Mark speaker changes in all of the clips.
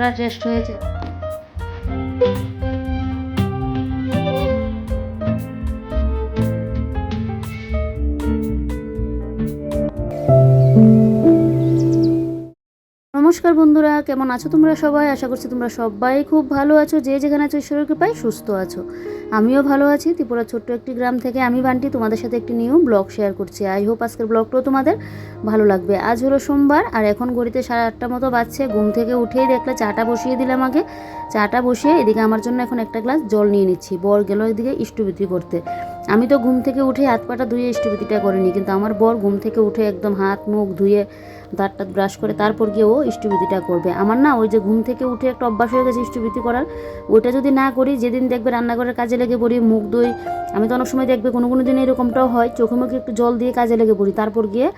Speaker 1: কতটা টেস্ট হয়েছে। নমস্কার বন্ধুরা, কেমন আছো তোমরা সবাই? আশা করছি তোমরা সবাই খুব ভালো আছো। যে যেখানে আছো, ঈশ্বরের কৃপায় সুস্থ আছো। আমিও ভালো আছি। ত্রিপুরা ছোট্ট একটি গ্রাম থেকে আমি বান্টি, তোমাদের সাথে একটি নিউ ব্লগ শেয়ার করছি। আই হোপ আজকের ব্লগটাও তোমাদের ভালো লাগবে। আজ হলো সোমবার, আর এখন ঘড়িতে সাড়ে আটটা মতো বাজছে। ঘুম থেকে উঠেই দেখলে চাটা বসিয়ে দিলাম আগে। চাটা বসিয়ে এদিকে আমার জন্য এখন একটা গ্লাস জল নিয়ে নিচ্ছি। বর গেল এদিকে ইষ্টবিত্রি করতে। আমি তো ঘুম থেকে উঠে হাত পাটা ধুয়ে ইষ্টবিত্রিটা করিনি, কিন্তু আমার বর ঘুম থেকে উঠে একদম হাত মুখ ধুয়ে দাঁত টাত ব্রাশ করে তারপর গিয়ে ও ইষ্টবিধিটা করবে। আমার না ওই যে ঘুম থেকে উঠে একটা অভ্যাস হয়ে গেছে ইষ্টবিধি করার। ওইটা যদি না করি, যেদিন দেখবে রান্নাঘরের কাজে লেগে পড়ি, মুখ দই আমি তো অনেক সময় দেখবে কোনো কোনো দিন এরকমটাও হয়, চোখে মুখে একটু জল দিয়ে কাজে লেগে পড়ি, তারপর গিয়ে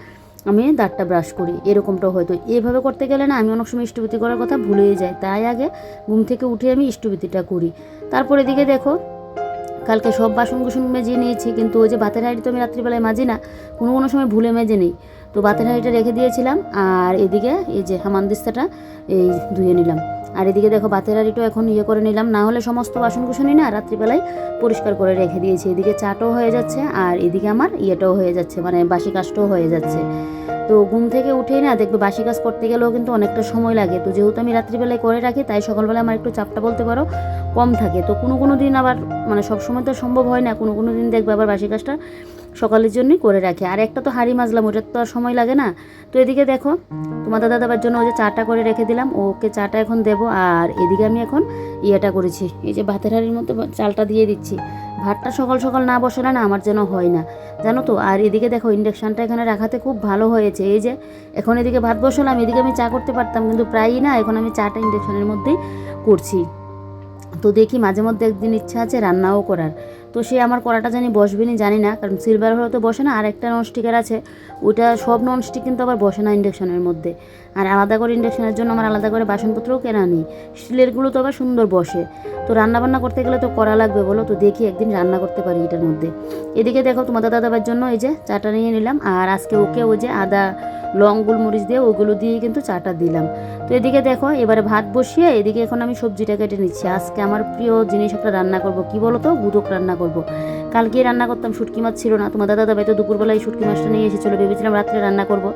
Speaker 1: আমি দাঁতটা ব্রাশ করি, এরকমটাও হয়তো এইভাবে করতে গেলে না আমি অনেক সময় ইষ্টবিধি করার কথা ভুলেই যাই, তাই আগে ঘুম থেকে উঠে আমি ইষ্টবিধিটা করি। তারপর এদিকে দেখো, কালকে সব বাসন কুসন মেজে নিয়েছি, কিন্তু ওই যে ভাতের হাঁড়ি তো আমি রাত্রিবেলায় মাজি না, কোনো কোনো সময় ভুলে মেজে নেই। তো ভাতের হাঁড়িটা রেখে দিয়েছিলাম, আর এদিকে এই যে হামানদিস্তাটা, এই ধুয়ে নিলাম। আর এদিকে দেখো ভাতের হাঁড়িটাও এখন ইয়ে করে নিলাম, না হলে সমস্ত বাসন কুসনই না রাত্রিবেলায় পরিষ্কার করে রেখে দিয়েছি। এদিকে চাটও হয়ে যাচ্ছে, আর এদিকে আমার ইয়েটাও হয়ে যাচ্ছে মানে বাসি কাজটাও হয়ে যাচ্ছে। তো ঘুম থেকে উঠেই না দেখবে বাসি কাজ করতে গেলেও কিন্তু অনেকটা সময় লাগে। তো যেহেতু আমি রাত্রিবেলায় করে রাখি, তাই সকালবেলা আমার একটু চাপটা বলতে পারো, কম থাকে। তো কোনো কোনো দিন আবার মানে সব সময় তো সম্ভব হয় না, কোনো কোনো দিন দেখবে আবার বাসি কাজটা সকালের জন্যই করে রাখি। আর একটা তো হাঁড়ি মাজলাম, ওটার তো আর সময় লাগে না। তো এদিকে দেখো, তোমাদের দাদাবার জন্য ওই যে চাটা করে রেখে দিলাম, ওকে চাটা এখন দেবো। আর এদিকে আমি এখন ইয়েটা করেছি, এই যে ভাতের হাঁড়ির মধ্যে চালটা দিয়ে দিচ্ছি। ভাতটা সকাল সকাল না বসালে না আমার যেন হয় না। জানো তো, আর এদিকে দেখো ইন্ডাকশানটা এখানে রাখাতে খুব ভালো হয়েছে। এই যে, এখন এদিকে ভাত বসালাম, এদিকে আমি চা করতে পারতাম, কিন্তু প্রায়ই না এখন আমি চাটা ইন্ডাকশানের মধ্যেই করছি। তো দেখি, মাঝে মধ্যে একদিন ইচ্ছা আছে রান্নাও করার। তো সে আমার কড়াটা জানি বসবে না জানি না। কারণ সিলভার হলে তো বসে না, আর একটা ননস্টিকের আছে, ওইটা সব ননস্টিক কিন্তু আবার বসে না ইন্ডাকশনের মধ্যে। আর আলাদা করে ইন্ডাকশনের জন্য আমার আলাদা করে বাসনপত্রও কেনা নেই। স্টিলেরগুলো তো আবার সুন্দর বসে। তো রান্নাবান্না করতে গেলে তো করা লাগবে বলো, তো দেখি একদিন রান্না করতে পারি এটার মধ্যে। এদিকে দেখো তোমাদের দাদাবার জন্য এই যে চাটা নিয়ে নিলাম, আর আজকে ওকে ওই যে আদা, লং গোলমরিচ দিয়ে ওগুলো দিয়ে কিন্তু চাটা দিলাম। তো এদিকে দেখো, এবারে ভাত বসিয়ে এদিকে এখন আমি সবজিটা কেটে নিচ্ছি। আজকে আমার প্রিয় জিনিস একটা রান্না করব, কি বলো তো? গুদক রান্না করব কালকে রান্না করতাম, শুটকি মাছ ছিল না। তোমার দাদা ভাই তো দুপুরবেলায় শুটকি মাছটা নিয়ে এসেছিল, ভেবেছিলাম রাত্রে রান্না করব।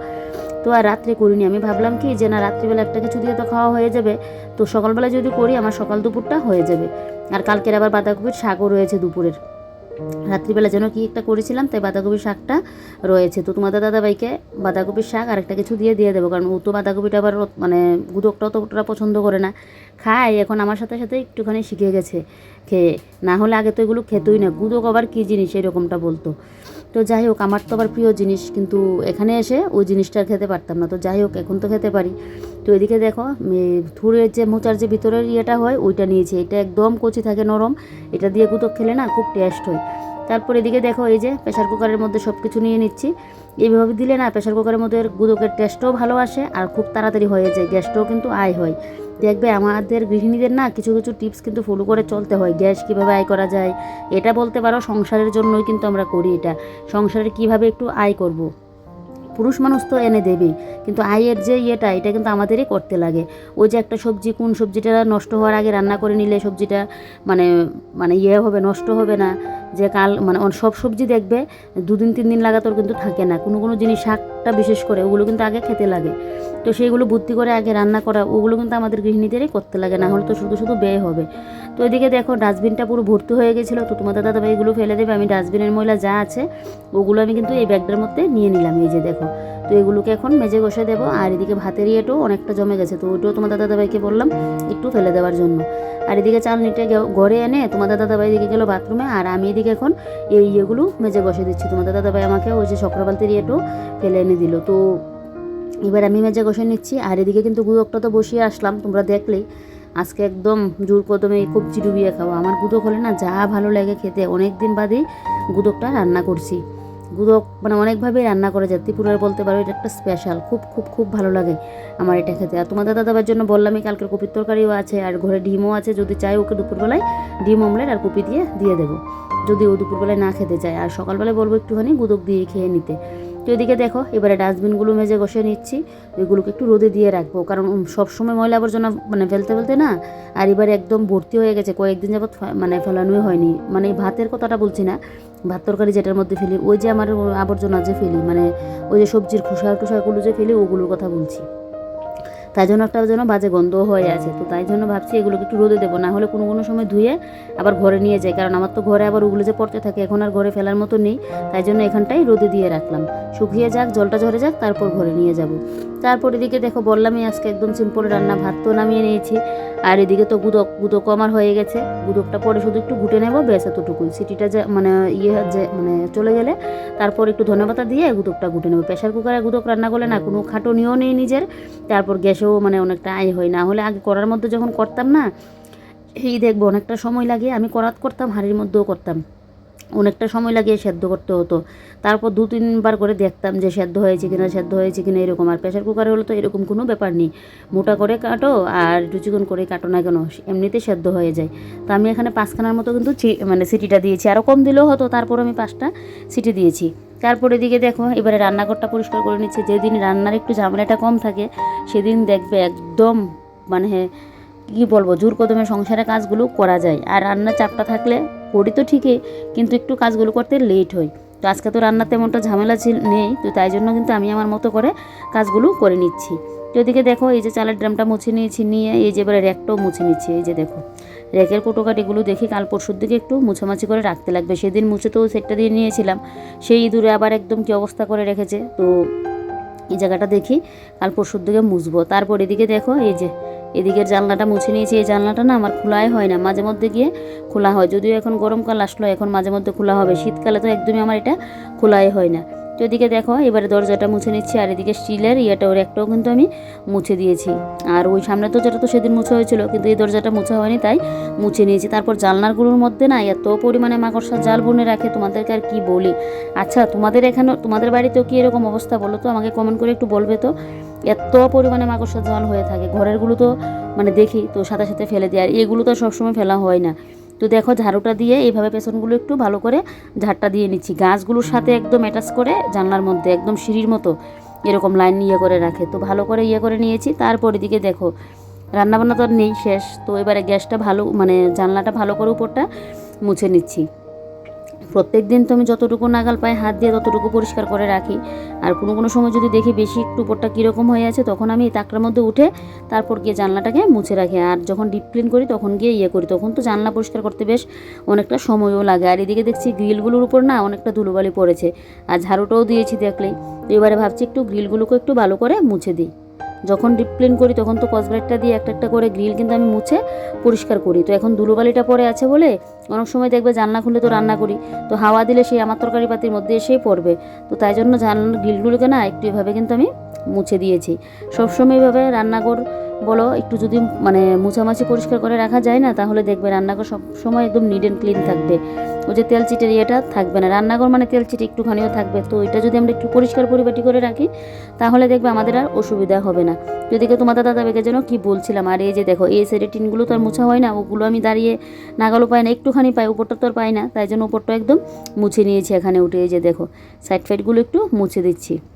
Speaker 1: তো আর রাত্রে করিনি। আমি ভাবলাম কি যে, না, রাত্রিবেলা একটা কিছু দিয়ে তো খাওয়া হয়ে যাবে। তো সকালবেলা যদি করি, আমার সকাল দুপুরটা হয়ে যাবে। আর কালকের আবার বাঁধাকপির শাকও রয়েছে দুপুরের। রাত্রিবেলা যেন কি একটা করেছিলাম, তাই বাঁধাকপির শাকটা রয়েছে। তো তোমাদের দাদাভাইকে বাঁধাকপির শাক আর একটা কিছু দিয়ে দিয়ে দেবো, কারণ ও তো বাঁধাকপিটা আবার মানে গুদকটাও তো ওটা পছন্দ করে না। খায়, এখন আমার সাথে সাথে একটুখানি শিখে গেছে। খেয়ে না হলে আগে তো এগুলো খেতই না। গুদক আবার কী জিনিস এরকমটা বলতো? তো যাই হোক, আমার তো আবার প্রিয় জিনিস, কিন্তু এখানে এসে ওই জিনিসটা খেতে পারতাম না। তো যাই হোক, এখন তো খেতে পারি। তো এদিকে দেখো থুরের যে মোচার যে ভিতরের ইয়েটা হয়, ওইটা নিয়েছি। এটা একদম কচি থাকে, নরম। এটা দিয়ে গুদক খেলে না খুব টেস্ট হয়। তারপর এদিকে দেখো, এই যে প্রেশার কুকারের মধ্যে সব কিছু নিয়ে নিচ্ছি। এইভাবে দিলে না প্রেশার কুকারের মধ্যে গুদকের টেস্টও ভালো আসে, আর খুব তাড়াতাড়ি হয়ে যায়। গ্যাসটাও কিন্তু আয় হয়। দেখবে আমাদের গৃহিণীদের না কিছু কিছু টিপস কিন্তু ফলো করে চলতে হয়। গ্যাস কীভাবে আয় করা যায়, এটা বলতে পারো সংসারের জন্যই কিন্তু আমরা করি এটা। সংসারে কীভাবে একটু আয় করব। পুরুষ মানুষ তো এনে দেবেই, কিন্তু আয়ের যে ইয়েটা, এটা কিন্তু আমাদেরই করতে লাগে। ওই যে একটা সবজি, কোন সবজিটা নষ্ট হওয়ার আগে রান্না করে নিলে সবজিটা মানে মানে ইয়ে হবে, নষ্ট হবে না, যে কাল মানে সব সবজি দেখবে, দুদিন তিন দিন লাগাতোর কিন্তু থাকে না। কোনো কোনো জিনিস শাকটা বিশেষ করে, ওগুলো কিন্তু আগে খেতে লাগে। তো সেইগুলো বুদ্ধি করে আগে রান্না করা, ওগুলো কিন্তু আমাদের গৃহিণীদেরই করতে লাগে, না হলে তো শুধু শুধু ব্যয় হবে। তো এদিকে দেখো, ডাস্টবিনটা পুরো ভর্তি হয়ে গেছিল, তো তোমাদের দাদা ভাই এগুলো ফেলে দেবে, আমি ডাস্টবিনের ময়লা যা আছে, ওগুলো আমি কিন্তু এই ব্যাগটার মধ্যে নিয়ে নিলাম, এই যে দেখো। তো এগুলোকে এখন মেজে ঘষে দেবো, আর এদিকে ভাতের ইয়েটাও অনেকটা জমে গেছে, তো ওইটাও তোমাদের দাদা ভাইকে বললাম একটু ফেলে দেওয়ার জন্য। আর এদিকে চালনিটা ঘরে এনে তোমাদের দাদা ভাই এদিকে গেলো বাথরুমে, আর আমি এদিকে এখন এই ইয়েগুলো মেজে বসে দিচ্ছি। তোমাদের দাদা ভাই আমাকে ওই যে শক্রবালতির ইয়েটাও ফেলে এনে দিল, তো এবার আমি মেজে কষে নিচ্ছি, আর এদিকে কিন্তু গুদকটা তো বসিয়ে আসলাম, তোমরা দেখলেই। আজকে একদম জোর কদমে খুব চিরুবিয়ে খাওয়া আমার গুদক হলে না যা ভালো লাগে খেতে অনেক দিন বাদেই গুদকটা রান্না করছি। গুদক মানে অনেকভাবেই রান্না করা যায়, ত্রিপুরার বলতে পারো এটা একটা স্পেশাল খুব খুব খুব ভালো লাগে আমার এটা খেতে। আর তোমাদের দাদাবার জন্য বললামই কালকের কপির তরকারিও আছে, আর ঘরে ডিমও আছে, যদি চাই ওকে দুপুরবেলায় ডিম অমলেট আর কপি দিয়ে দিয়ে দেবো। যদি ও দুপুরবেলায় না খেতে চায়, আর সকালবেলায় বলব একটুখানি গুদক দিয়ে খেয়ে নিতে। তো এদিকে দেখো, এবারে ডাস্টবিনগুলো মেজে বসে নিচ্ছি। ওইগুলোকে একটু রোদে দিয়ে রাখব, কারণ সবসময় ময়লা আবর্জনা মানে ফেলতে ফেলতে না, আর এবারে একদম ভর্তি হয়ে গেছে, কয়েকদিন যাবৎ মানে ফেলানোই হয়নি। মানে ভাতের কথাটা বলছি না, ভাত তরকারি যেটার মধ্যে ফেলি, ওই যে আমার আবর্জনা যে ফেলি মানে ওই যে সবজির খোসা টুসাগুলো যে ফেলি, ওগুলোর কথা বলছি। তাই জন্য একটা যেন বাজে গন্ধও হয়ে আছে। তো তাই জন্য ভাবছি এগুলোকে একটু রোদে দেবো, না হলে কোনো কোনো সময় ধুয়ে আবার ঘরে নিয়ে যাই। কারণ আমার তো ঘরে আবার ওগুলো যে পড়তে থাকে, এখন আর ঘরে ফেলার মতো নেই। তাই জন্য এখানটাই রোদে দিয়ে রাখলাম। শুকিয়ে যাক, জলটা ঝরে যাক, তারপর ঘরে নিয়ে যাব। তারপর এদিকে দেখো বললামই আজকে একদম সিম্পল রান্না, ভাত তো নামিয়ে নিয়েছি। আর এদিকে তো গুদক গুদকও আমার হয়ে গেছে। গুদকটা পরে শুধু একটু ঘুটে নেব, ব্যাস এতটুকুই সিটিটা যে মানে ইয়ে যে মানে চলে গেলে তারপর একটু ধনেপাতা দিয়ে গুদকটা ঘুটে নেব। প্রেশার কুকারে গুদক রান্না করলে না, কোনো খাটনিও নেই নিজের। তারপর গ্যাসেও মানে অনেকটা আয় হয়। না হলে আগে করার মধ্যে যখন করতাম না, এই দেখব অনেকটা সময় লাগে। আমি করাত করতাম, হাঁড়ির মধ্যেও করতাম। অনেকটা সময় লাগিয়ে সেদ্ধ করতে হতো। তারপর দু তিনবার করে দেখতাম যে সেদ্ধ হয়েছে কিনা, সেদ্ধ হয়েছে কিনা এরকম। আর প্রেশার কুকারে হলে তো এরকম কোনো ব্যাপার নেই। মোটা করে কাটো আর রুচিকন করে কাটো না কেন, এমনিতে সেদ্ধ হয়ে যায়। তো আমি এখানে পাঁচখানার মতো কিন্তু মানে সিটিটা দিয়েছি। আরও কম দিলেও হতো, তারপর আমি পাঁচটা সিটি দিয়েছি। তারপরে এদিকে দেখো, এবারে রান্নাঘরটা পরিষ্কার করে নিচ্ছে। যেদিন রান্নার একটু ঝামেলাটা কম থাকে, সেদিন দেখবে একদম মানে কি বলব, জোর কদমে সংসারের কাজগুলো করা যায়। আর রান্নার চাপটা থাকলে করি তো ঠিকই, কিন্তু একটু কাজগুলো করতে লেট হয় তো আজকে তো রান্নার তেমনটা ঝামেলা ছিল নেই, তো তাই জন্য কিন্তু আমি আমার মতো করে কাজগুলো করে নিচ্ছি। তো এদিকে দেখো, এই যে চালের ড্রামটা মুছে নিয়েছি, নিয়ে এই যে এবারে র্যাকটাও মুছে নিচ্ছি, এই যে দেখো। র্যাকের কোটোকাটিগুলো দেখি কাল পরশুর দিকে একটু মুছামাছি করে রাখতে লাগবে। সেদিন মুছে তো সেটটা দিয়ে নিয়েছিলাম, সেই ইঁদুরে আবার একদম কি অবস্থা করে রেখেছে। তো এই জায়গাটা দেখি, কাল পরশুর দিকে মুছবো। তারপর এদিকে দেখো, এই যে এদিকের জানলাটা মুছে নিয়েছি, এই জানলাটা না আমার খোলাই হয় না। মাঝে মধ্যে গিয়ে খোলা হয়। যদিও এখন গরমকাল আসলো, এখন মাঝে মধ্যে খোলা হবে। শীতকালে তো একদমই আমার এটা খোলাই হয় না। তো এদিকে দেখো, এবারে দরজাটা মুছে নিচ্ছি, আর এদিকে স্টিলের ইয়েটা ওর একটাও কিন্তু আমি মুছে দিয়েছি। আর ওই সামনে দরজাটা তো সেদিন মুছে হয়েছিল, কিন্তু এই দরজাটা মুছে হয়নি, তাই মুছে নিয়েছি। তারপর জানলাগুলোর মধ্যে না এত পরিমাণে মাকড়সা জাল বনে রাখে, তোমাদেরকে আর কি বলি? আচ্ছা তোমাদের এখানে, তোমাদের বাড়িতেও কি এরকম অবস্থা বলো তো? আমাকে কমেন্ট করে একটু বলবে তো? এত পরিমাণে মাকড়সা জল হয়ে থাকে ঘরেরগুলো তো মানে দেখি, তো সাথে সাথে ফেলে দিই, আর এগুলো তো সবসময় ফেলা হয় না। তো দেখো ঝাড়ুটা দিয়ে এইভাবে পেছনগুলো একটু ভালো করে ঝাড়টা দিয়ে নিচ্ছি। গাছগুলোর সাথে একদম অ্যাটাচ করে জানলার মধ্যে একদম সিঁড়ির মতো এরকম লাইন ইয়ে করে রাখে। তো ভালো করে ইয়ে করে নিয়েছি। তারপর এদিকে দেখো রান্নাবান্না তো আর নেই শেষ। তো এবারে গ্যাসটা ভালো মানে জানলাটা ভালো করে উপরটা মুছে নিচ্ছি। প্রত্যেক দিন তো আমি যতটুকু নাগাল পায়ে হাত দিয়ে ততটুকু পরিষ্কার করে রাখি। আর কোনো কোনো সময় যদি দেখি বেশি একটু উপরটা কীরকম হয়ে আছে, তখন আমি তাকটার মধ্যে উঠে তারপর গিয়ে জানলাটাকে মুছে রাখি। আর যখন ডিপ ক্লিন করি, তখন গিয়ে ইয়ে করি। তখন তো জানলা পরিষ্কার করতে বেশ অনেকটা সময়ও লাগে। আর এদিকে দেখছি গ্রিলগুলোর উপর না অনেকটা ধুলোবালি পড়েছে। আর ঝাড়ুটাও দিয়েছি দেখলেই। এবারে ভাবছি একটু গ্রিলগুলোকে একটু ভালো করে মুছে দিই। যখন ডিপ ক্লিন করি, তখন তো কসব্রাইটটা দিয়ে একটা একটা করে গ্রিল কিন্তু আমি মুছে পরিষ্কার করি। তো এখন ধুলোবালিটা পরে আছে বলে অনেক সময় দেখবে জানলা খুলে তো রান্না করি। তো হাওয়া দিলে সেই আমার তরকারি পাতির মধ্যে এসেই পড়বে। তো তাই জন্য জানলা গ্রিলগুলোকে না একটু এভাবে কিন্তু আমি মুছে দিয়েছি। সবসময় এভাবে রান্নাঘর বলো, একটু যদি মানে মুছামাছি পরিষ্কার করে রাখা যায় না, তাহলে দেখবে রান্নাঘর সব সময় একদম নিড অ্যান্ড ক্লিন থাকবে। ওই যে তেল চিটের ইয়েটা থাকবে না। রান্নাঘর মানে তেল চিটে একটুখানিও থাকবে। তো এটা যদি আমরা একটু পরিষ্কার পরিপাটি করে রাখি, তাহলে দেখবে আমাদের আর অসুবিধা হবে না। যদিকে তোমাদের দাদা বেগে যেন কী বলছিলাম, আর এই যে দেখো, এই সাইডের টিনগুলো তো আর মোছা হয় না, ওগুলো আমি দাঁড়িয়ে নাগালও পাই না, একটুখানি পাই, উপরটা তো আর পাই না, তাই জন্য উপরটা একদম মুছে নিয়েছি এখানে উঠে। এই যে দেখো সাইড ফাইডগুলো একটু মুছে দিচ্ছি।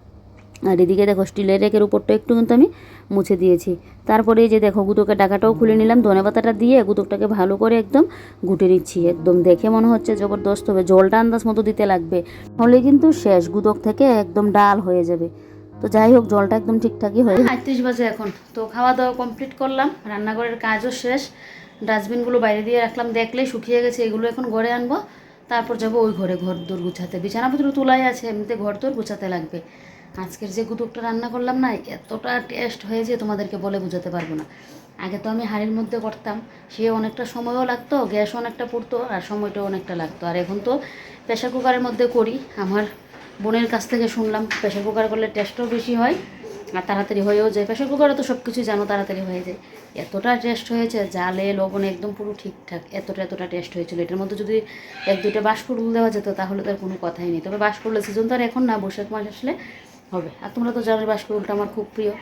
Speaker 1: আর এদিকে দেখো স্টিলের রেকের উপরটা একটু কিন্তু আমি মুছে দিয়েছি। তারপরে যে দেখো গুঁতোকে ডাকাটাও খুলে নিলাম ধনেপাতাটা দিয়ে গুঁতোকটাকে ভালো করে একদম ঘুটে নিচ্ছি। একদম দেখে মনে হচ্ছে জবরদস্ত হবে, জলটা আন্দাজ মতো দিতে লাগবে। হলে কিন্তু শেষ, গুঁতোক থেকে একদম ডাল হয়ে যাবে। তো যাই হোক, জলটা একদম ঠিকঠাকই হয়ে আটত্রিশ বাজে এখন, তো খাওয়া দাওয়া কমপ্লিট করলাম, রান্নাঘরের কাজও শেষ। ডাস্টবিনগুলো বাইরে দিয়ে রাখলাম, দেখলেই শুকিয়ে গেছে, এগুলো এখন ঘরে আনব। তারপর যাব ওই ঘরে ঘর দোর গুছাতে। বিছানাপত্র তোলাই আছে, এমনিতে ঘর দোর গুছাতে লাগবে। আজকের যে গুতুকটা রান্না করলাম না, এতটা টেস্ট হয়েছে তোমাদেরকে বলে বোঝাতে পারব না। আগে তো আমি হাঁড়ির মধ্যে করতাম, সে অনেকটা সময়ও লাগতো, গ্যাসও অনেকটা পড়তো, আর সময়টাও অনেকটা লাগতো। আর এখন তো প্রেশার কুকারের মধ্যে করি, আমার বোনের কাছ থেকে শুনলাম প্রেশার কুকার করলে টেস্টও বেশি হয়, আর তাড়াতাড়ি হয়েও যায়। প্রেশার কুকারে তো সব কিছুই জানো, তাড়াতাড়ি হয়ে যায়। এতটা টেস্ট হয়েছে, জালে, লবণে একদম পুরো ঠিকঠাক, এতটা এতটা টেস্ট হয়েছিল। এটার মধ্যে যদি এক দুইটা বাষ্পরুল দেওয়া যেত, তাহলে তো আর কোনো কথাই নেই। তবে বাষ্পরুলের সিজন তো আর এখন না, বৈশাখ মাস আসলে হবে। আর তোমরা তো জানো বাষ্পরুলটা আমার খুব প্রিয়।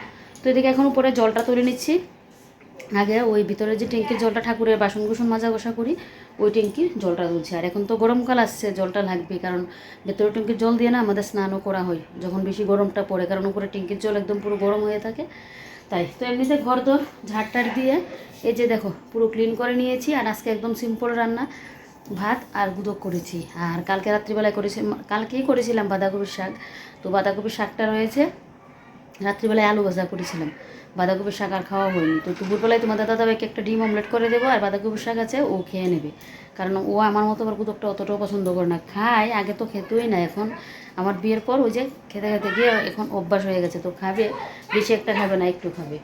Speaker 1: তো এদিকে এখন উপরে জলটা তুলে নিচ্ছি। আগে ওই ভিতরে যে ট্যাঙ্কির জলটা ঠাকুরের বাসন কুসন মাজা গোসা করি, ওই ট্যাঙ্কির জলটা তুলছি। আর এখন তো গরমকাল আসছে, জলটা লাগবে, কারণ ভেতরের ট্যাঙ্কির জল দিয়ে না আমাদের স্নানও করা হয়। যখন বেশি গরমটা পড়ে, কারণ উপরে ট্যাঙ্কির জল একদম পুরো গরম হয়ে থাকে। তাই, তো এমনিতে ঘর দর ঝাড়টার দিয়ে, এই যে দেখো, পুরো ক্লিন করে নিয়েছি। আর আজকে একদম সিম্পল রান্না। ভাত আর গুদক করেছি। আর কালকে রাত্রিবেলায় করেছি কালকেই করেছিলাম বাঁধাকপির শাক। তো বাঁধাকপির শাকটা রয়েছে। রাত্রিবেলায় আলু ভাজা করেছিলাম। বাঁধাকপির শাক আর খাওয়া হয়নি। তো দুপুরবেলায় তোমার দাদা দাদাকে একটা ডিম অমলেট করে দেবো, আর বাঁধাকপির শাক আছে, ও খেয়ে নেবে। কারণ ও আমার মতো আবার গুদকটা অতটাও পছন্দ করে না। খায়, আগে তো খেতোই না এখন। আমার বিয়ের পর ওই যে খেতে খেতে গিয়ে এখন অভ্যাস হয়ে গেছে। তো খাবে, বেশি একটা খাবে না, একটু খাবে।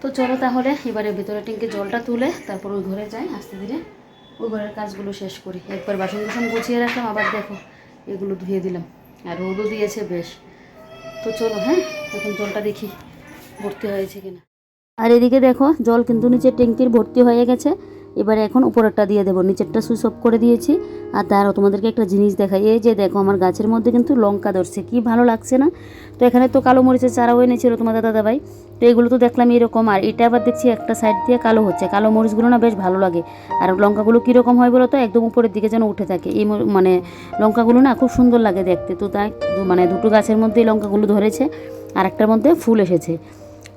Speaker 1: তো চলো তাহলে, এবারে ভিতরে ট্যাঙ্কে জলটা তুলে তারপর ওই ঘরে যাই, আস্তে ধীরে। ওই ঘরের কাজগুলো শেষ করি। একবার বাসন কুসন গুছিয়ে রাখলাম, আবার দেখো এগুলো ধুয়ে দিলাম। আর রোদও দিয়েছে বেশ। তো চলো হ্যাঁ? এখন জলটা দেখি ভর্তি হয়েছে কিনা। আর এদিকে দেখো, জল কিন্তু নিচে ট্যাঙ্কির ভর্তি হয়ে গেছে। এবারে এখন উপরেরটা দিয়ে দেবো। নিচেরটা সুইচ অফ করে দিয়েছি। আর তারও তোমাদেরকে একটা জিনিস দেখাই। এই যে দেখো, আমার গাছের মধ্যে কিন্তু লঙ্কা ধরছে। কি ভালো লাগছে না? তো এখানে তো কালো মরিচের চারাও এনেছিল তোমাদের দাদাভাই। তো এগুলো তো দেখলাম এরকম। আর এটা আবার দেখছি একটা সাইড দিয়ে কালো হচ্ছে। কালো মরিচগুলো না বেশ ভালো লাগে। আর লঙ্কাগুলো কীরকম হয় বলো তো একদম উপরের দিকে যেন উঠে থাকে। এই মানে লঙ্কাগুলো না খুব সুন্দর লাগে দেখতে। তো তাই মানে দুটো গাছের মধ্যে লঙ্কাগুলো ধরেছে। আর একটার মধ্যে ফুল এসেছে।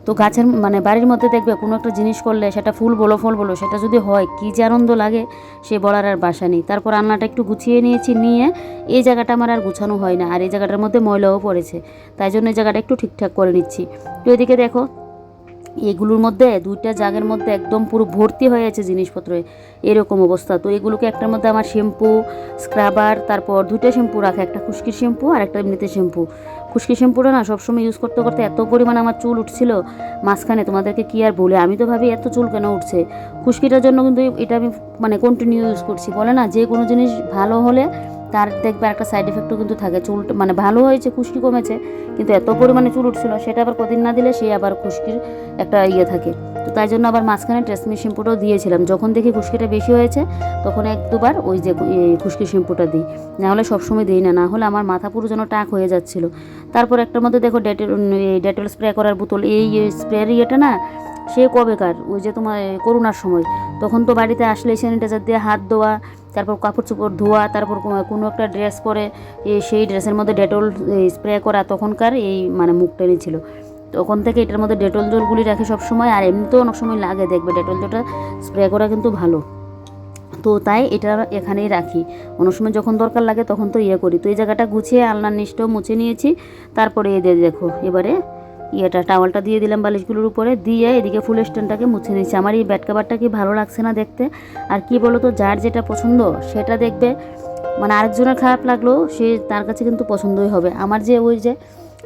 Speaker 1: তো গাছের মানে বাড়ির মধ্যে দেখবে কোনো একটা জিনিস করলে সেটা ফুল বলো, ফল বলো, সেটা যদি হয়, কী যে আনন্দ লাগে সে বলার আর বাসা নেই। তারপর রান্নাটা একটু গুছিয়ে নিয়েছি, নিয়ে এই জায়গাটা আমার আর গুছানো হয় না। আর এই জায়গাটার মধ্যে ময়লাও পড়েছে। তাই জন্য এই জায়গাটা একটু ঠিকঠাক করে নিচ্ছি। তো এদিকে দেখো এগুলোর মধ্যে, দুইটা জাগের মধ্যে একদম পুরো ভর্তি হয়ে আছে জিনিসপত্র, এরকম অবস্থা। তো এগুলোকে একটার মধ্যে আমার শ্যাম্পু, স্ক্রাবার, তারপর দুইটা শ্যাম্পু রাখা, একটা খুশকির শ্যাম্পু আর একটা এমনিতে শ্যাম্পু। খুশকি শ্যাম্পুটা না সবসময় ইউজ করতে করতে এত পরিমাণ আমার চুল উঠছিল, মাঝখানে তোমাদেরকে কি আর বলে, আমি তো ভাবি এত চুল কেন উঠছে? খুশকিটার জন্য কিন্তু এটা আমি মানে কন্টিনিউ ইউজ করছি। বলে না, যে কোনো জিনিস ভালো হলে তার দেখবে একটা সাইড এফেক্টও কিন্তু থাকে। চুল মানে ভালো হয়েছে, খুশকি কমেছে, কিন্তু এত পরিমাণে চুল উঠছিল, সেটা আবার কদিন না দিলে সে আবার খুশকির একটা ইয়ে থাকে। তো তাই জন্য আবার মাঝখানে ট্রেসমি শ্যাম্পুটাও দিয়েছিলাম। যখন দেখি খুশকিটা বেশি হয়েছে, তখন এক দুবার ওই যে খুশকি শ্যাম্পুটা দিই। নাহলে সবসময় দিই না না হলে আমার মাথা পুরো যেন টাক হয়ে যাচ্ছিল। তারপর একটার মধ্যে দেখো ডেটেল ডেটল স্প্রে করার বোতল, এই স্প্রের ইয়েটা না, সে কবেকার ওই যে তোমার করোনার সময়। তখন তো বাড়িতে আসলে স্যানিটাইজার দিয়ে হাত ধোয়া তারপর কাপড় চোপড় ধোয়া, তারপর কোনো- একটা ড্রেস পরে সেই ড্রেসের মধ্যে ডেটল স্প্রে করা তখনকার এই মানে মুখ টেনেছিল তখন থেকে এটার মধ্যে ডেটল জলগুলি রাখি সব সময় আর এমনিতেও অনেক সময় লাগে দেখবে ডেটল জলটা স্প্রে করা কিন্তু ভালো। তো তাই এটা এখানেই রাখি। অনেক সময় যখন দরকার লাগে তখন তো ইয়ে করি। তো এই জায়গাটা গুছিয়ে আলনার নিচটাও মুছে নিয়েছি। তারপরে এই দেখো, এবারে ইয়েটা টাওয়ালটা দিয়ে দিলাম বালিশগুলোর উপরে, দিয়ে এদিকে ফুল স্ট্যান্ডটাকে মুছে নিচ্ছি আমার এই ব্যাট কাভারটা কি ভালো লাগছে না দেখতে? আর কি বলো তো যার যেটা পছন্দ, সেটা দেখবে। মানে আরেকজনের খারাপ লাগল সে তার কাছে কিন্তু পছন্দই হবে। আমার যে ওই যে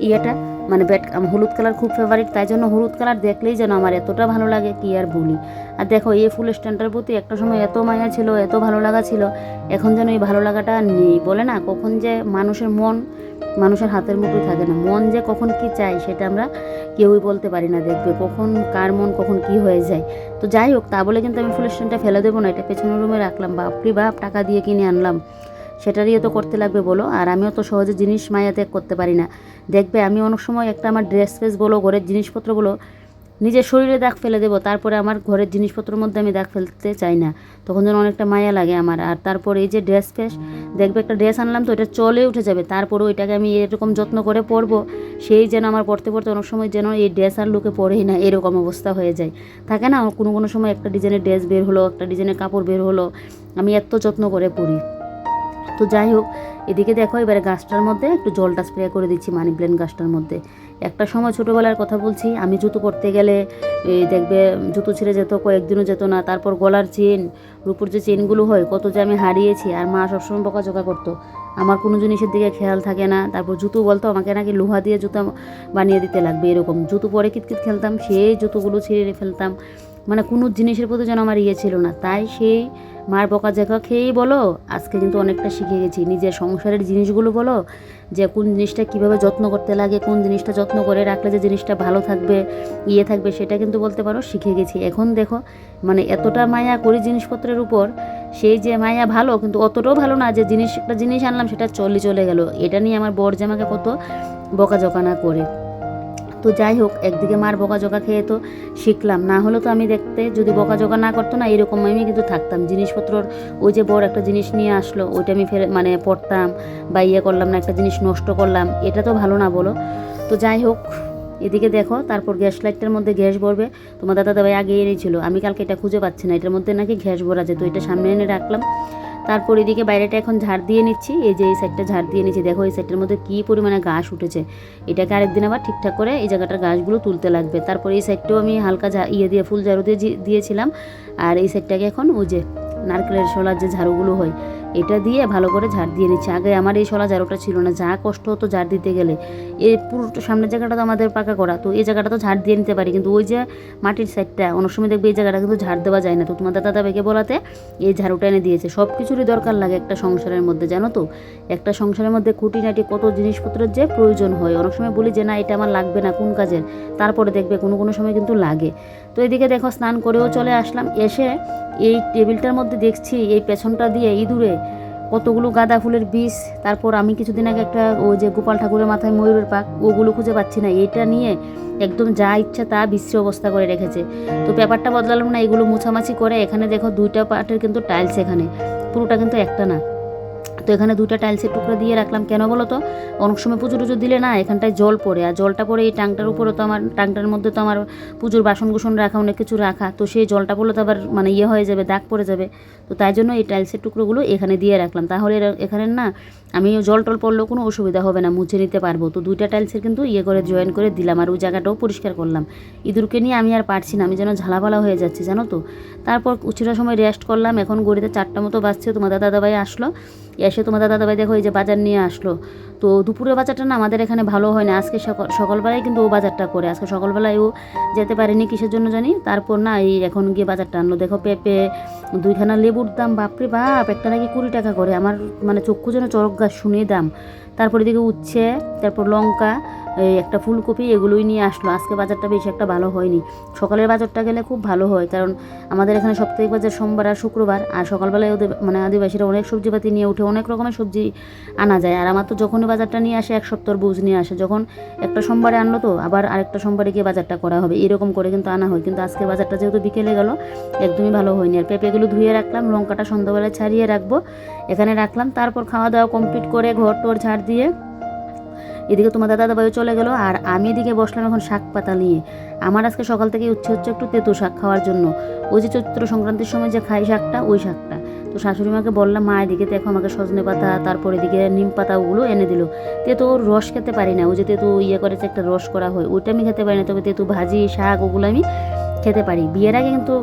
Speaker 1: ইয়েটা মানে ব্যাট হলুদ কালার খুব ফেভারিট তাই জন্য হলুদ কালার দেখলেই যেন আমার এতটা ভালো লাগে কি আর বলি। আর দেখো, এই ফুল স্ট্যান্ডটার প্রতি একটা সময় এত মায়া ছিল, এত ভালো লাগা ছিল, এখন যেন এই ভালো লাগাটা নেই। বলে না, কখন যে মানুষের মন, মানুষের হাতের মুঠোয় থাকে না। মন যে কখন কি চাই সেটা আমরা কেউই বলতে পারি না, দেখবে কখন কার মন, কখন কি হয়ে যায়। তো যাই হোক, তা বলে কিন্তু আমি ফুল স্ট্যান্ডটা ফেলে দেবো না, এটা পেছনের রুমে রাখলাম। বাপরি বাপ, টাকা দিয়ে কিনে আনলাম। সেটারই তো করতে লাগবে বলো। আর আমিও তো সহজে জিনিস মায়া ত্যাগ করতে পারি না। দেখবে আমি অনেক সময় একটা আমার ড্রেস ফ্রেস বলো, ঘরের জিনিসপত্র বলো, নিজের শরীরে দাগ ফেলে দেবো। তারপরে আমার ঘরের জিনিসপত্রের মধ্যে আমি দাগ ফেলতে চাই না। তখন যেন অনেকটা মায়া লাগে আমার। আর তারপরে এই যে ড্রেস ফ্রেস দেখবে একটা ড্রেস আনলাম তো, এটা চলে উঠে যাবে। তারপরেও ওইটাকে আমি এরকম যত্ন করে পরবো, সেই যেন আমার পড়তে পড়তে অনেক সময় যেন এই ড্রেস আর লুকে পরেই না, এরকম অবস্থা হয়ে যায়। থাকে না, কোনো কোনো সময় একটা ডিজাইনের ড্রেস বের হলো, একটা ডিজাইনের কাপড় বের হলো, আমি এত যত্ন করে পরি। তো যাই হোক, এদিকে দেখো এবারে গাছটার মধ্যে একটু জলটা স্প্রে করে দিচ্ছি, মানি প্ল্যান্ট গাছটার মধ্যে। একটা সময় ছোটোবেলার কথা বলছি, আমি জুতো পরতে গেলে দেখবে জুতো ছিঁড়ে যেত, কয়েকদিনও যেত না। তারপর গলার চেন, রূপুর যে চেনগুলো হয়, কত যে আমি হারিয়েছি, আর মা সবসময় বকাঝকা করতো। আমার কোনো জিনিসের দিকে খেয়াল থাকে না। তারপর জুতো বলতো, আমাকে নাকি লোহা দিয়ে জুতো বানিয়ে দিতে লাগবে। এরকম জুতো পরে কিতকিত খেলতাম, সেই জুতোগুলো ছিঁড়ে ফেলতাম। মানে কোনো জিনিসের প্রতি যেন আমার ইয়ে ছিল না। তাই সেই মার বকা জেকা খেয়েই বলো, আজকে কিন্তু অনেকটা শিখে গেছি। নিজের সংসারের জিনিসগুলো বলো, যে কোন জিনিসটা কীভাবে যত্ন করতে লাগে, কোন জিনিসটা যত্ন করে রাখলে যে জিনিসটা ভালো থাকবে ইয়ে থাকবে, সেটা কিন্তু বলতে পারো, শিখে গেছি। এখন দেখো মানে এতটা মায়া করি জিনিসপত্রের উপর, সেই যে মায়া ভালো, কিন্তু অতটাও ভালো না যে জিনিস, একটা জিনিস আনলাম, সেটা চলে চলে গেল। এটা নিয়ে আমার বর জামাকে কত বকাঝকা না করে। তো যাই হোক, একদিকে মার বকাঝকা খেয়ে তো শিখলাম। না হলে তো আমি দেখতে যদি বকা বকাঝকা না করতো না, এরকম আমি কিন্তু থাকতাম। জিনিসপত্রর ওই যে বড় একটা জিনিস নিয়ে আসলো, ওইটা আমি ফেলে মানে পড়তাম বা ইয়ে করলাম না, একটা জিনিস নষ্ট করলাম, এটা তো ভালো না বলো। তো যাই হোক, এদিকে দেখো, তারপর গ্যাস লাইটটার মধ্যে গ্যাস ভরবে। তোমার দাদা দাবাই আগে এনেছিল। আমি কালকে এটা খুঁজে পাচ্ছি না, এটার মধ্যে নাকি গ্যাস ভরা যেত, এটা সামনে এনে রাখলাম। তারপর এদিকে বাইরেটা এখন ঝাড় দিয়ে নিচ্ছি। এই যে এই সাইডটা ঝাড় দিয়ে নিচ্ছি। দেখো, এই সাইডটার মধ্যে কী পরিমাণে ঘাস উঠেছে। এটাকে আরেকদিন আবার ঠিকঠাক করে এই জায়গাটার গাছগুলো তুলতে লাগবে। তারপর এই সাইডটাও আমি হালকা ইয়ে দিয়ে, ফুল ঝাড়ু দিয়ে দিয়েছিলাম। আর এই সাইডটাকে এখন উজে নারকেলের শোলার যে ঝাড়ুগুলো হয়, এটা দিয়ে ভালো করে ঝাড় দিয়ে নিচ্ছি। আগে আমার এই শোলা ঝাড়ুটা ছিল না, যা কষ্ট হতো ঝাড় দিতে গেলে। এই পুরো সামনের জায়গাটা তো আমাদের পাকা করা, তো এই জায়গাটা তো ঝাড় দিয়ে নিতে পারি। কিন্তু ওই যে মাটির সাইডটা অনেক সময় দেখবে এই জায়গাটা কিন্তু ঝাড় দেওয়া যায় না। তো তোমাদের দাদা দাদাকে বলাতে এই ঝাড়ুটা এনে দিয়েছে। সব কিছুরই দরকার লাগে একটা সংসারের মধ্যে, জানো তো? একটা সংসারের মধ্যে খুঁটিনাটি কত জিনিসপত্রের যে প্রয়োজন হয়। অনেক সময় বলি যে, না, এটা আমার লাগবে না, কোন কাজের? তারপরে দেখবে কোনো কোনো সময় কিন্তু লাগে। তো এদিকে দেখো, স্নান করেও চলে আসলাম। এসে এই টেবিলটার মধ্যে দেখছি, এই পেছনটা দিয়ে ইঁদুরে কতগুলো গাঁদা ফুলের বীজ তারপর আমি কিছুদিন আগে একটা ওই যে গোপাল ঠাকুরের মাথায় ময়ূরের পাক, ওগুলো খুঁজে পাচ্ছি না। এটা নিয়ে একদম যা ইচ্ছা তা বিশ্রী অবস্থা করে রেখেছে। তো পেপারটা বদলালাম না, এগুলো মুছামাছি করে এখানে দেখো, দুইটা পার্টের কিন্তু টাইলস এখানে। পুরোটা কিন্তু একটা না। তো এখানে দুইটা টাইলসের টুকরা দিয়ে রাখলাম। কেন বলো তো অনেক সময় পুজো টুজো দিলে না, এখানটায় জল পড়ে। আর জলটা পড়ে এই টাংটার উপরে তো আমার টাংটার মধ্যে তো আমার পুজোর বাসন কুসন রাখা, অনেক কিছু রাখা। তো সেই জলটা পড়লে তো আবার মানে ইয়ে হয়ে যাবে, দাগ পড়ে যাবে। তো তাই জন্য এই টাইলসের টুকরোগুলো এখানে দিয়ে রাখলাম। তাহলে এখানে না আমি জল টল পড়লেও কোনো অসুবিধা হবে না, মুছে নিতে পারব। তো দুইটা টাইলসের কিন্তু ইয়ে করে জয়েন করে দিলাম। আর ওই জায়গাটাও পরিষ্কার করলাম। ইঁদুরকে নিয়ে আমি আর পারছি না, আমি যেন ঝালাপালা হয়ে যাচ্ছি, জানো তো? তারপর কিছুটা সময় রেস্ট করলাম। এখন গড়িতে চারটা মতো বাজছে তোমার দাদা দাদাভাই আসলো। এসে তোমার দাদা দাদাভাই দেখো এই যে বাজার নিয়ে আসলো। তো দুপুরের বাজারটা না আমাদের এখানে ভালো হয় না। আজকে সকাল সকালবেলায় কিন্তু ও বাজারটা করে। আজকে সকালবেলায় ও যেতে পারেনি কিসের জন্য জানি? তারপর না এই এখন গিয়ে বাজারটা আনলো। দেখো পেঁপে, দুইখানা লেবুর দাম, বাপরে বাপ, একটা নাকি কুড়ি টাকা করে। আমার মানে চক্ষু যেন চরক গাছ, শুনে দাম। তারপরে দিকে উচ্ছে, তারপর লঙ্কা একটা ফুলকপি এগুলোই নিয়ে আসলো। আজকে বাজারটা বেশি একটা ভালো হয়নি। সকালের বাজারটা গেলে খুব ভালো হয়, কারণ আমাদের এখানে সপ্তাহিক বাজার সোমবার আর শুক্রবার, আর সকালবেলায় ওদের মানে আদিবাসীরা অনেক সবজিপাতি নিয়ে উঠে অনেক রকমের সবজি আনা যায়। আর আমার তো যখনই বাজারটা নিয়ে আসে, এক সপ্তাহ বুঝ নিয়ে আসে। যখন একটা সোমবারে আনলো তো, আবার আরেকটা সোমবারে গিয়ে বাজারটা করা হবে। এরকম করে কিন্তু আনা হয়। কিন্তু আজকে বাজারটা যেহেতু বিকেলে গেল, একদমই ভালো হয়নি। আর পেঁপেগুলো ধুয়ে রাখলাম, লঙ্কাটা সন্ধ্যাবেলায় ছাড়িয়ে রাখব। এখানে রাখলাম, তারপর খাওয়া দাওয়া কমপ্লিট করে ঘর টোর ঝাড় দিয়ে এদিকে তোমার দাদা দাবাইও চলে গেল, আর আমি এদিকে বসলাম এখন শাক পাতা নিয়ে। আমার আজকে সকাল থেকে উচ্ছে হচ্ছে একটু তেতো শাক খাওয়ার জন্য। ওই যে চৈত্র সংক্রান্তির সময় যে খাই শাকটা, ওই শাকটা। তো শাশুড়ি মাকে বললাম, মা, এদিকে দেখো আমাকে সজনে পাতা, তারপর এদিকে নিম পাতা, ওগুলো এনে দিল। তেতো রস খেতে পারি না। ওই যে তেতো ইয়ে করেছে, একটা রস করা হয়, ওইটা আমি খেতে পারি না। তবে তেতো ভাজি, শাক, ওগুলো আমি খেতে পারি। বিয়ের আগে কিন্তু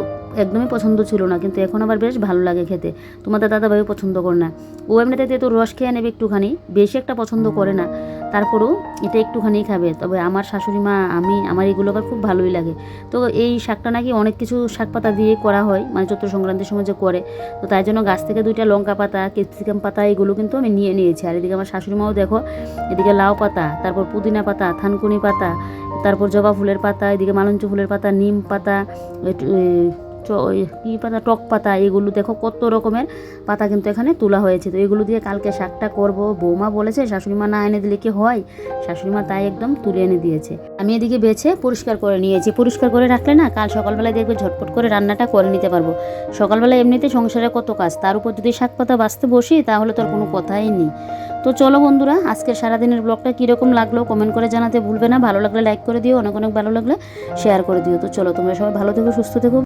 Speaker 1: একদমই পছন্দ ছিল না, কিন্তু এখন আবার বেশ ভালো লাগে খেতে। তোমাদের দাদা ভাইও পছন্দ করে না ও এমনিতে তো রস খেয়ে নেবে একটুখানি, বেশি একটা পছন্দ করে না। তারপরেও এটা একটুখানি খাবে। তবে আমার শাশুড়ি মা, আমি, আমার এগুলো আবার খুব ভালোই লাগে। তো এই শাকটা নাকি অনেক কিছু শাক পাতা দিয়ে করা হয় মানে চৈত্র সংক্রান্তির সময় যে করে। তো তাই জন্য গাছ থেকে দুইটা লঙ্কা পাতা, ক্যাপসিকাম পাতা, এগুলো কিন্তু আমি নিয়ে নিয়েছি। আর এদিকে আমার শাশুড়ি মাও দেখো, এদিকে লাউ পাতা, তারপর পুদিনা পাতা, থানকুনি পাতা, তারপর জবা ফুলের পাতা, এদিকে মালঞ্চ ফুলের পাতা, নিম পাতা কী পাতা, টক পাতা, এগুলো দেখো কত রকমের পাতা কিন্তু এখানে তোলা হয়েছে। তো এগুলো দিয়ে কালকে শাকটা করব। বৌমা বলেছে, শাশুড়ি মা না এনে দিলে কি হয়? শাশুড়িমা তাই একদম তুলে এনে দিয়েছে। আমি এদিকে বেছে পরিষ্কার করে নিয়েছি। পরিষ্কার করে রাখলে না কাল সকালবেলায় দেখবে ঝটপট করে রান্নাটা করে নিতে পারব। সকালবেলা এমনিতে সংসারে কত কাজ, তার উপর যদি শাক পাতা বাঁচতে বসি তাহলে তো কোনো কথাই নেই। তো চলো বন্ধুরা আজকের সারাদিনের ব্লগটা কীরকম লাগল কমেন্ট করে জানাতে ভুলবে না। ভালো লাগলে লাইক করে দিও, অনেক অনেক ভালো লাগলে শেয়ার করে দিও। তো চলো, তোমরা সবাই ভালো থেকো, সুস্থ থেকো।